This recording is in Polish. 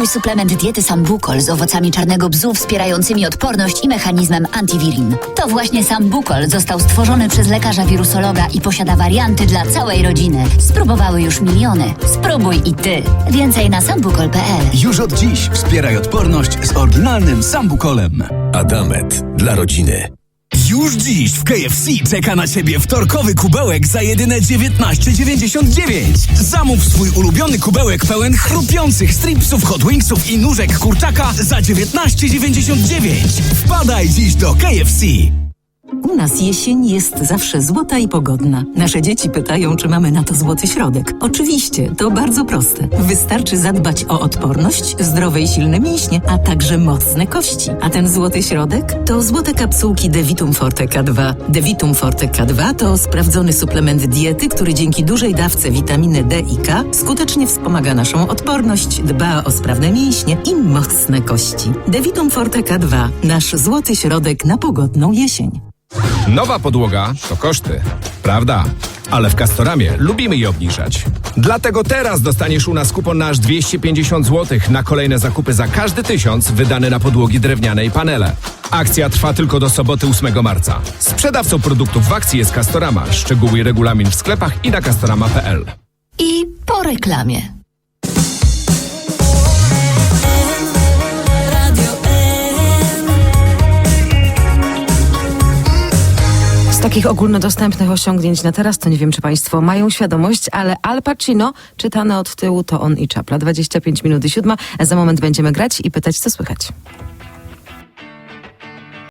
Spróbuj suplement diety Sambukol z owocami czarnego bzu wspierającymi odporność i mechanizmem antivirin. To właśnie Sambukol został stworzony przez lekarza wirusologa i posiada warianty dla całej rodziny. Spróbowały już miliony. Spróbuj i ty. Więcej na sambukol.pl. Już od dziś wspieraj odporność z oryginalnym Sambukolem. Adamet dla rodziny. Już dziś w KFC czeka na Ciebie wtorkowy kubełek za jedyne 19,99. Zamów swój ulubiony kubełek pełen chrupiących stripsów, hot wingsów i nóżek kurczaka za 19,99. Wpadaj dziś do KFC. U nas jesień jest zawsze złota i pogodna. Nasze dzieci pytają, czy mamy na to złoty środek. Oczywiście, to bardzo proste. Wystarczy zadbać o odporność, zdrowe i silne mięśnie, a także mocne kości. A ten złoty środek to złote kapsułki Devitum Forte K2. Devitum Forte K2 to sprawdzony suplement diety, który dzięki dużej dawce witaminy D i K skutecznie wspomaga naszą odporność, dba o sprawne mięśnie i mocne kości. Devitum Forte K2, nasz złoty środek na pogodną jesień. Nowa podłoga to koszty, prawda? Ale w Castoramie lubimy je obniżać. Dlatego teraz dostaniesz u nas kupon na aż 250 zł na kolejne zakupy za każdy tysiąc wydany na podłogi drewniane i panele. Akcja trwa tylko do soboty 8 marca. Sprzedawcą produktów w akcji jest Castorama. Szczegóły i regulamin w sklepach i na castorama.pl. I po reklamie. Z takich ogólnodostępnych osiągnięć na teraz, to nie wiem, czy Państwo mają świadomość, ale Al Pacino, czytane od tyłu, to on i czapla. 25 minut i siódma. Za moment będziemy grać i pytać, co słychać.